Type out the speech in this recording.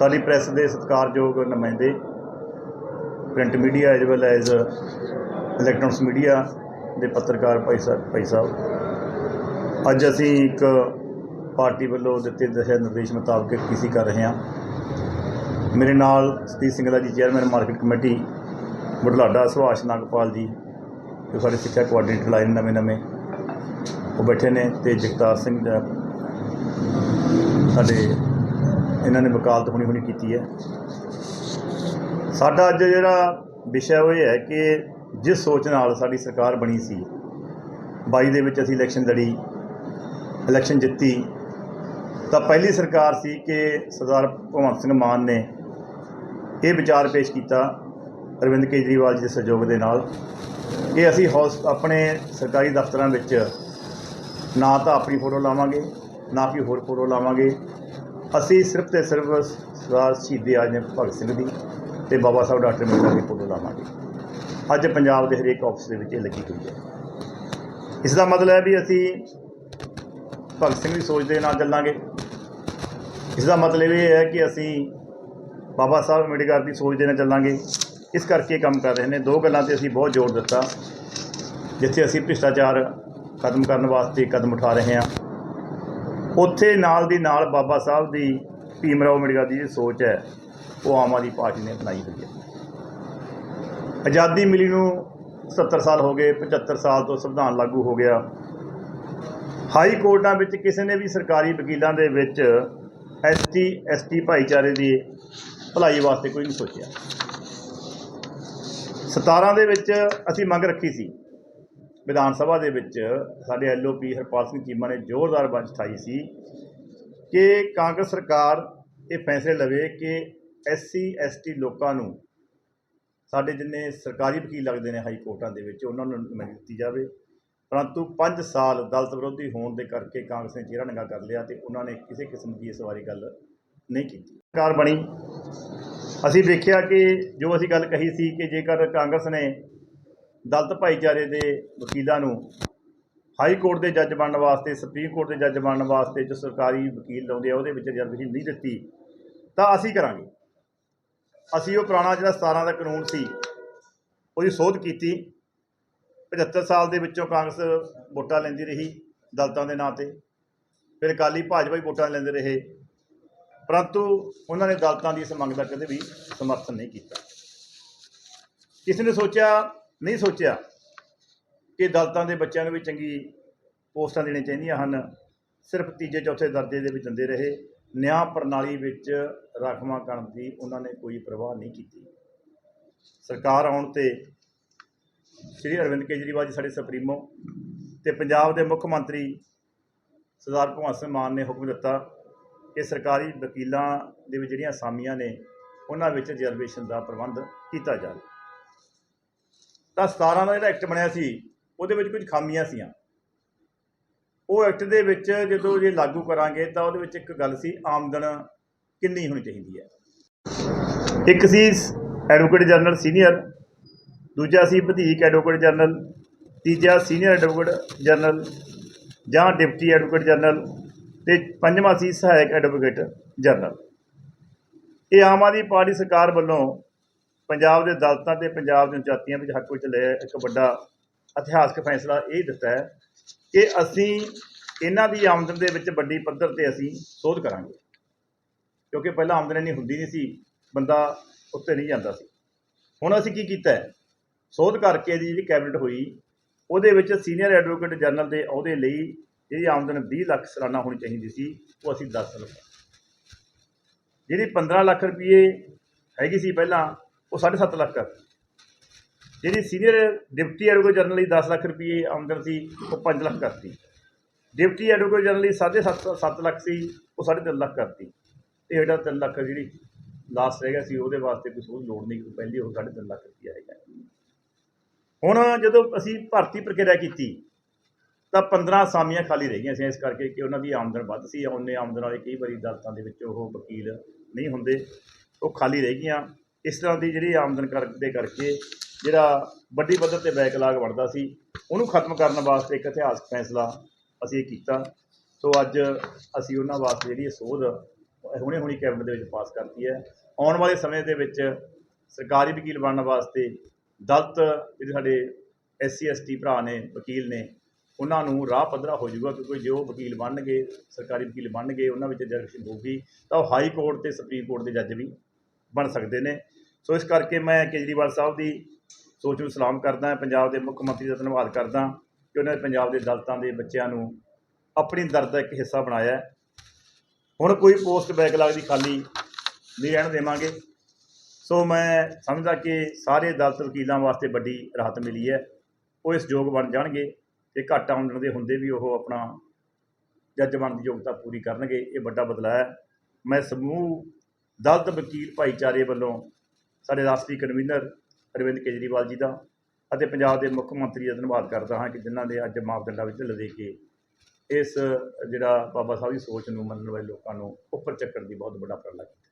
ਸਾਡੀ ਪ੍ਰੈਸ ਦੇ ਸਤਿਕਾਰਯੋਗ ਨੁਮਾਇੰਦੇ, print media as well as electronics media ਦੇ ਪੱਤਰਕਾਰ ਭਾਈ ਸਾਹਿਬ ਭਾਈ ਸਾਹਿਬ। ਅੱਜ ਅਸੀਂ ਇੱਕ ਪਾਰਟੀ ਵੱਲੋਂ ਦਿੱਤੇ ਦਿਸ਼ਾ ਨਿਰਦੇਸ਼ ਮੁਤਾਬਕ ਪੀਸੀ ਕਰ ਰਹੇ ਹਾਂ। ਮੇਰੇ ਨਾਲ Satish Singla ji chairman market committee Budhlada Subhash Nagpal ji, ਜੋ ਸਾਡੇ ਸਿੱਖਿਆ ਕੋਆਰਡੀਨੇਟਰ ਲਾਈਨ ਨਵੇਂ ਨਵੇਂ ਉਹ ਬੈਠੇ ਨੇ ਤੇ ਜਗਤਾਰ ਸਿੰਘ ਦਾ ਸਾਡੇ ਇਹਨਾਂ ਨੇ ਵਕਾਲਤ ਹੁਣੀ ਹੁਣੀ ਕੀਤੀ ਹੈ। ਸਾਡਾ ਅੱਜ ਜਿਹੜਾ ਵਿਸ਼ਾ ਉਹ ਇਹ ਹੈ ਕਿ ਜਿਸ ਸੋਚ ਨਾਲ ਸਾਡੀ ਸਰਕਾਰ ਬਣੀ ਸੀ 22 ਦੇ ਵਿੱਚ ਅਸੀਂ ਇਲੈਕਸ਼ਨ ਲੜੀ ਇਲੈਕਸ਼ਨ ਜਿੱਤੀ, ਤਾਂ ਪਹਿਲੀ ਸਰਕਾਰ ਸੀ ਕਿ ਸਰਦਾਰ ਭਗਵੰਤ ਸਿੰਘ ਮਾਨ ਨੇ ਇਹ ਵਿਚਾਰ ਪੇਸ਼ ਕੀਤਾ ਅਰਵਿੰਦ ਕੇਜਰੀਵਾਲ ਜੀ ਦੇ ਸਹਿਯੋਗ ਦੇ ਨਾਲ ਕਿ ਅਸੀਂ ਹੌਸ ਆਪਣੇ ਸਰਕਾਰੀ ਦਫ਼ਤਰਾਂ ਵਿੱਚ ਨਾ ਤਾਂ ਆਪਣੀ ਫੋਟੋ ਲਾਵਾਂਗੇ, ਨਾ ਕੋਈ ਹੋਰ ਫੋਟੋ ਲਾਵਾਂਗੇ ਅਸੀਂ ਸਿਰਫ ਤੇ ਸਿਰਫ ਸਰਦਾਰ ਸ਼ਹੀਦ ਆਜਮ ਭਗਤ ਸਿੰਘ ਦੀ ਤੇ ਬਾਬਾ ਸਾਹਿਬ ਡਾਕਟਰ ਅੰਬੇਡਕਰ ਦੀ ਫੋਟੋ ਲਾਵਾਂਗੇ। ਅੱਜ ਪੰਜਾਬ ਦੇ ਹਰੇਕ ਆਫਿਸ ਦੇ ਵਿੱਚ ਇਹ ਲੱਗੀ ਹੋਈ ਹੈ। ਇਸ ਦਾ ਮਤਲਬ ਹੈ ਵੀ ਅਸੀਂ ਭਗਤ ਸਿੰਘ ਦੀ ਸੋਚ ਦੇ ਨਾਲ ਚੱਲਾਂਗੇ। ਇਸ ਦਾ ਮਤਲਬ ਇਹ ਹੈ ਕਿ ਅਸੀਂ ਬਾਬਾ ਸਾਹਿਬ ਅੰਬੇਡਕਰ ਦੀ ਸੋਚ ਦੇ ਨਾਲ ਚੱਲਾਂਗੇ। ਇਸ ਕਰਕੇ ਇਹ ਕੰਮ ਕਰ ਰਹੇ ਨੇ। ਦੋ ਗੱਲਾਂ ਤੇ ਅਸੀਂ ਬਹੁਤ ਜ਼ੋਰ ਦਿੱਤਾ, ਜਿੱਥੇ ਅਸੀਂ ਭ੍ਰਿਸ਼ਟਾਚਾਰ ਖਤਮ ਕਰਨ ਵਾਸਤੇ ਕਦਮ ਉਠਾ ਰਹੇ ਹਾਂ। ਉੱਥੇ ਨਾਲ ਦੀ ਨਾਲ ਬਾਬਾ ਸਾਹਿਬ ਦੀ ਭੀਮ ਰਾਓ ਅੰਬੇਡਕਰ ਦੀ ਜਿਹੜੀ ਸੋਚ ਹੈ, ਉਹ ਆਮ ਆਦਮੀ ਪਾਰਟੀ ਨੇ ਅਪਣਾਈ ਹੋਈ ਹੈ। ਆਜ਼ਾਦੀ ਮਿਲੀ ਨੂੰ 70 ਸਾਲ ਹੋ ਗਏ 75 ਸਾਲ ਤੋਂ ਸੰਵਿਧਾਨ ਲਾਗੂ ਹੋ ਗਿਆ। ਹਾਈ ਕੋਰਟਾਂ ਵਿੱਚ ਕਿਸੇ ਨੇ ਵੀ ਸਰਕਾਰੀ ਵਕੀਲਾਂ ਦੇ ਵਿੱਚ ਐਸਟੀ ਐਸਟੀ ਭਾਈਚਾਰੇ ਦੀ ਭਲਾਈ ਵਾਸਤੇ ਕੋਈ ਨਹੀਂ ਸੋਚਿਆ। 17 ਦੇ ਵਿੱਚ ਅਸੀਂ ਮੰਗ ਰੱਖੀ ਸੀ ਵਿਧਾਨ ਸਭਾ ਦੇ ਵਿੱਚ ਸਾਡੇ ਐਲਓਪੀ ਹਰਪਾਲ ਸਿੰਘ ਚੀਮਾ ਨੇ ਜ਼ੋਰਦਾਰ ਬੰਚ ਠਾਈ ਸੀ ਕਿ ਕਾਂਗਰਸ ਸਰਕਾਰ ਇਹ ਫੈਸਲੇ ਲਵੇ ਕਿ ਐਸਸੀ, ਐਸਟੀ ਲੋਕਾਂ ਨੂੰ ਸਾਡੇ ਜਿੰਨੇ ਸਰਕਾਰੀ ਵਕੀਲ ਲੱਗਦੇ ਨੇ ਹਾਈ ਕੋਰਟਾਂ ਦੇ ਵਿੱਚ, ਉਹਨਾਂ ਨੂੰ ਨੁਮਾਇੰਦਗੀ ਦਿੱਤੀ ਜਾਵੇ। ਪਰੰਤੂ 5 ਸਾਲ ਦਲਤ ਵਿਰੋਧੀ ਹੋਣ ਦੇ ਕਰਕੇ ਕਾਂਗਰਸ ਨੇ ਚਿਹਰਾ ਨੰਗਾ ਕਰ ਲਿਆ ਤੇ ਉਹਨਾਂ ਨੇ ਕਿਸੇ ਕਿਸਮ ਦੀ ਇਸ ਬਾਰੇ ਗੱਲ ਨਹੀਂ ਕੀਤੀ। ਸਰਕਾਰ ਬਣੀ। ਅਸੀਂ ਵੇਖਿਆ ਕਿ ਜੋ ਅਸੀਂ ਗੱਲ ਕਹੀ ਸੀ ਕਿ ਜੇਕਰ ਕਾਂਗਰਸ ਨੇ ਦਲਤ ਭਾਈਚਾਰੇ ਦੇ ਵਕੀਲਾਂ ਨੂੰ ਹਾਈ ਕੋਰਟ ਦੇ ਜੱਜ ਬਣਨ ਵਾਸਤੇ, ਸੁਪਰੀਮ ਕੋਰਟ ਦੇ ਜੱਜ ਬਣਨ ਵਾਸਤੇ ਜੋ ਸਰਕਾਰੀ ਵਕੀਲ ਲਾਉਂਦੇ ਆ, ਉਹਦੇ ਵਿੱਚ ਰਿਜ਼ਰਵੇਸ਼ਨ ਨਹੀਂ ਦਿੱਤੀ, ਤਾਂ ਅਸੀਂ ਕਰਾਂਗੇ। ਅਸੀਂ ਉਹ ਪੁਰਾਣਾ ਜਿਹੜਾ 17 ਦਾ ਕਾਨੂੰਨ ਸੀ, ਉਹਦੀ ਸੋਧ ਕੀਤੀ। 75 ਸਾਲ ਦੇ ਵਿੱਚੋਂ ਕਾਂਗਰਸ ਵੋਟਾਂ ਲੈਂਦੀ ਰਹੀ ਦਲਤਾਂ ਦੇ ਨਾਂ ਤੇ। ਫਿਰ ਅਕਾਲੀ ਭਾਜਪਾ ਵੀ ਵੋਟਾਂ ਲੈਂਦੇ ਰਹੇ। ਪਰੰਤੂ ਉਹਨਾਂ ਨੇ ਦਲਿਤਾਂ ਦੀ ਇਸ ਮੰਗ ਦਾ ਕਦੇ ਵੀ ਸਮਰਥਨ ਨਹੀਂ ਕੀਤਾ। ਕਿਸੇ ਨੇ ਸੋਚਿਆ ਨਹੀਂ ਸੋਚਿਆ ਕਿ ਦਲਿਤਾਂ ਦੇ ਬੱਚਿਆਂ ਨੂੰ ਵੀ ਚੰਗੀ ਪੋਸਟਾਂ ਦੇਣੀਆਂ ਚਾਹੀਦੀਆਂ ਹਨ। ਸਿਰਫ ਤੀਜੇ, ਚੌਥੇ ਦਰਜੇ ਦੇ ਵਿੱਚ ਦਿੰਦੇ ਰਹੇ। ਨਿਆਂ ਪ੍ਰਣਾਲੀ ਵਿੱਚ ਰਾਖਵਾਂ ਕਰਨ ਦੀ ਉਹਨਾਂ ਨੇ ਕੋਈ ਪਰਵਾਹ ਨਹੀਂ ਕੀਤੀ। ਸਰਕਾਰ ਆਉਣ ਤੇ ਸ਼੍ਰੀ ਅਰਵਿੰਦ ਕੇਜਰੀਵਾਲ ਜੀ ਸਾਡੇ ਸੁਪਰੀਮੋ ਤੇ ਪੰਜਾਬ ਦੇ ਮੁੱਖ ਮੰਤਰੀ ਸਰਦਾਰ ਭਗਵੰਤ ਸਿੰਘ ਮਾਨ ਨੇ ਹੁਕਮ ਦਿੱਤਾ ਕਿ ਸਰਕਾਰੀ ਵਕੀਲਾਂ ਦੇ ਵਿੱਚ ਜਿਹੜੀਆਂ ਅਸਾਮੀਆਂ ਨੇ, ਉਹਨਾਂ ਵਿੱਚ ਰਿਜ਼ਰਵੇਸ਼ਨ ਦਾ ਪ੍ਰਬੰਧ ਕੀਤਾ ਜਾਵੇ। ਤਾਂ 17 ਦਾ ਜਿਹੜਾ ਐਕਟ ਬਣਿਆ ਸੀ, ਉਹਦੇ ਵਿੱਚ ਕੁਝ ਖਾਮੀਆਂ ਸੀਆਂ। ਉਹ ਐਕਟ ਦੇ ਵਿੱਚ ਜਦੋਂ ਜੇ ਲਾਗੂ ਕਰਾਂਗੇ ਤਾਂ ਉਹਦੇ ਵਿੱਚ ਇੱਕ ਗੱਲ ਸੀ, ਆਮਦਨ ਕਿੰਨੀ ਹੋਣੀ ਚਾਹੀਦੀ ਹੈ। ਇੱਕ ਸੀ ਐਡਵੋਕੇਟ ਜਨਰਲ ਸੀਨੀਅਰ, ਦੂਜਾ ਸੀ ਵਧੀਕ ਐਡਵੋਕੇਟ ਜਨਰਲ, ਤੀਜਾ ਸੀਨੀਅਰ ਐਡਵੋਕੇਟ ਜਨਰਲ ਜਾਂ ਡਿਪਟੀ ਐਡਵੋਕੇਟ ਜਨਰਲ ਤੇ ਪੰਜਵਾਂ ਸੀ ਸਹਾਇਕ ਐਡਵੋਕੇਟ ਜਨਰਲ। ਇਹ ਆਮ ਆਦਮੀ ਪਾਰਟੀ ਸਰਕਾਰ ਵੱਲੋਂ ਪੰਜਾਬ ਦੇ ਦਲਤਾਂ ਤੇ ਪੰਜਾਬ ਦੀਆਂ ਜਾਤੀਆਂ ਵਿੱਚ ਹੱਕ ਵਿੱਚ ਲਿਆ ਇੱਕ ਵੱਡਾ ਇਤਿਹਾਸਕ ਫੈਸਲਾ ਇਹ ਦਿੱਤਾ ਹੈ ਕਿ ਅਸੀਂ ਇਹਨਾਂ ਦੀ ਆਮਦਨ ਦੇ ਵਿੱਚ ਵੱਡੀ ਪੱਧਰ ਤੇ ਅਸੀਂ ਸੋਧ ਕਰਾਂਗੇ। ਕਿਉਂਕਿ ਪਹਿਲਾਂ ਆਮਦਨ ਇੰਨੀ ਹੁੰਦੀ ਨਹੀਂ ਸੀ, ਬੰਦਾ ਉੱਤੇ ਨਹੀਂ ਜਾਂਦਾ ਸੀ। ਹੁਣ ਅਸੀਂ ਕੀ ਕੀਤਾ ਹੈ? ਸੋਧ ਕਰਕੇ ਦੀ ਜਿਹੜੀ ਕੈਬਨਿਟ ਹੋਈ, ਉਹਦੇ ਵਿੱਚ ਸੀਨੀਅਰ ਐਡਵੋਕੇਟ ਜਨਰਲ ਦੇ ਅਹੁਦੇ ਲਈ ਜਿਹੜੀ ਆਮਦਨ 20 ਲੱਖ ਸਾਲਾਨਾ ਹੋਣੀ ਚਾਹੀਦੀ ਸੀ, ਉਹ ਅਸੀਂ 10 ਲੱਖ। ਜਿਹੜੀ 15 ਲੱਖ ਰੁਪਏ ਹੈਗੀ ਸੀ ਪਹਿਲਾਂ ਉਹ 7.5 ਲੱਖ ਕਰ ਜਿਹੜੀ ਸੀਨੀਅਰ ਡਿਪਟੀ ਐਡਵੋਕੇਟ ਜਨਰਲ ਲਈ 10 ਲੱਖ ਰੁਪਏ ਆਮਦਨ ਸੀ, ਉਹ 5 ਲੱਖ ਕਰਤੀ। ਡਿਪਟੀ ਐਡਵੋਕੇਟ ਜਨਰਲ ਲਈ 7.5 7 ਲੱਖ ਸੀ, ਉਹ 3.5 ਲੱਖ ਕਰਤੀ। ਤੇ ਜਿਹੜਾ 3 ਲੱਖ ਜਿਹੜੀ ਲਾਸਟ ਰਹਿ ਗਿਆ ਸੀ, ਉਹਦੇ ਵਾਸਤੇ ਕੋਈ ਸੋਚ ਲੋੜ ਨਹੀਂ, ਕੋਈ ਪਹਿਲੀ ਉਹ 3.5 ਲੱਖ ਰੁਪਏ ਹੈਗਾ ਹੁਣ ਜਦੋਂ ਅਸੀਂ ਭਰਤੀ ਪ੍ਰਕਿਰਿਆ ਕੀਤੀ, ਤਾਂ 15 ਅਸਾਮੀਆਂ ਖਾਲੀ ਰਹਿ ਗਈਆਂ ਸੀ, ਇਸ ਕਰਕੇ ਕਿ ਉਹਨਾਂ ਦੀ ਆਮਦਨ ਵੱਧ ਸੀ ਉਹਨੇ ਆਮਦਨ ਵਾਲੇ ਕਈ ਵਾਰੀ ਅਦਾਲਤਾਂ ਦੇ ਵਿੱਚ ਉਹ ਵਕੀਲ ਨਹੀਂ ਹੁੰਦੇ, ਉਹ ਖਾਲੀ ਰਹਿ ਗਈਆਂ। ਇਸ ਤਰ੍ਹਾਂ ਦੀ ਜਿਹੜੀ ਆਮਦਨ ਕਰ, ਦੇ ਕਰਕੇ ਜਿਹੜਾ ਵੱਡੀ ਪੱਧਰ ਤੇ ਬੈਕਲਾਗ ਬਣਦਾ ਸੀ, ਉਹਨੂੰ ਖਤਮ ਕਰਨ ਵਾਸਤੇ ਇੱਕ ਇਤਿਹਾਸਕ ਫੈਸਲਾ ਅਸੀਂ ਇਹ ਕੀਤਾ। ਸੋ ਅੱਜ ਅਸੀਂ ਉਹਨਾਂ ਵਾਸਤੇ ਜਿਹੜੀ ਇਹ ਸੋਧ ਹੁਣੇ ਹੁਣੀ ਕੈਬਨਿਟ ਦੇ ਵਿੱਚ ਪਾਸ ਕਰਤੀ ਹੈ। ਆਉਣ ਵਾਲੇ ਸਮੇਂ ਦੇ ਵਿੱਚ ਸਰਕਾਰੀ ਵਕੀਲ ਬਣਨ ਵਾਸਤੇ ਦਲਤ ਜਿਹੜੇ ਸਾਡੇ ਐਸਸੀ ਐਸਟੀ ਭਰਾ ਨੇ, ਵਕੀਲ ਨੇ, ਉਹਨਾਂ ਨੂੰ ਰਾਹ ਪੱਧਰਾ ਹੋ ਜਾਊਗਾ ਕਿਉਂਕਿ ਜੋ ਵਕੀਲ ਬਣਨਗੇ, ਸਰਕਾਰੀ ਵਕੀਲ ਬਣਨਗੇ, ਉਹਨਾਂ ਵਿੱਚ ਡਾਇਰੈਕਸ਼ਨ ਹੋਊਗੀ, ਤਾਂ ਉਹ ਹਾਈ ਕੋਰਟ ਤੇ ਸੁਪਰੀਮ ਕੋਰਟ ਦੇ ਜੱਜ ਵੀ ਬਣ ਸਕਦੇ ਨੇ। ਸੋ ਇਸ ਕਰਕੇ ਮੈਂ ਕੇਜਰੀਵਾਲ ਸਾਹਿਬ ਦੀ ਸੋਚ ਨੂੰ ਸਲਾਮ ਕਰਦਾ ਪੰਜਾਬ ਦੇ ਮੁੱਖ ਮੰਤਰੀ ਦਾ ਧੰਨਵਾਦ ਕਰਦਾ ਕਿ ਉਹਨਾਂ ਨੇ ਪੰਜਾਬ ਦੇ ਦਲਿਤਾਂ ਦੇ ਬੱਚਿਆਂ ਨੂੰ ਆਪਣੀ ਦਰਦ ਦਾ ਇੱਕ ਹਿੱਸਾ ਬਣਾਇਆ ਹੁਣ ਕੋਈ ਪੋਸਟ ਬੈਕਲਾਗ ਦੀ ਖਾਲੀ ਨਹੀਂ ਰਹਿਣ ਦੇਵਾਂਗੇ। ਸੋ ਮੈਂ ਸਮਝਦਾ ਕਿ ਸਾਰੇ ਦਲਿਤ ਵਕੀਲਾਂ ਵਾਸਤੇ ਵੱਡੀ ਰਾਹਤ ਮਿਲੀ ਹੈ। ਉਹ ਇਸ ਯੋਗ ਬਣ ਜਾਣਗੇ ਤੇ ਘੱਟ ਆਮਦਨ ਦੇ ਹੁੰਦੇ ਵੀ ਉਹ ਆਪਣਾ ਜੱਜ ਬਣਨ ਦੀ ਯੋਗਤਾ ਪੂਰੀ ਕਰਨਗੇ। ਇਹ ਵੱਡਾ ਬਦਲਾਅ ਹੈ। ਮੈਂ ਸਮੂਹ ਦਲਿਤ ਵਕੀਲ ਭਾਈਚਾਰੇ ਵੱਲੋਂ ਸਾਡੇ ਰਾਸ਼ਟਰੀ ਕਨਵੀਨਰ ਅਰਵਿੰਦ ਕੇਜਰੀਵਾਲ ਜੀ ਦਾ ਅਤੇ ਪੰਜਾਬ ਦੇ ਮੁੱਖ ਮੰਤਰੀ ਦਾ ਧੰਨਵਾਦ ਕਰਦਾ ਹਾਂ ਕਿ ਜਿਨ੍ਹਾਂ ਨੇ ਅੱਜ ਮਾਪਦੰਡਾਂ ਵਿੱਚ ਢਿੱਲ ਕੇ ਇਸ ਜਿਹੜਾ ਬਾਬਾ ਸਾਹਿਬ ਦੀ ਸੋਚ ਨੂੰ ਮੰਨਣ ਵਾਲੇ ਲੋਕਾਂ ਨੂੰ ਉੱਪਰ ਚੱਕਣ ਦੀ ਬਹੁਤ ਵੱਡਾ ਉਪਰਾਲਾ ਕੀਤਾ।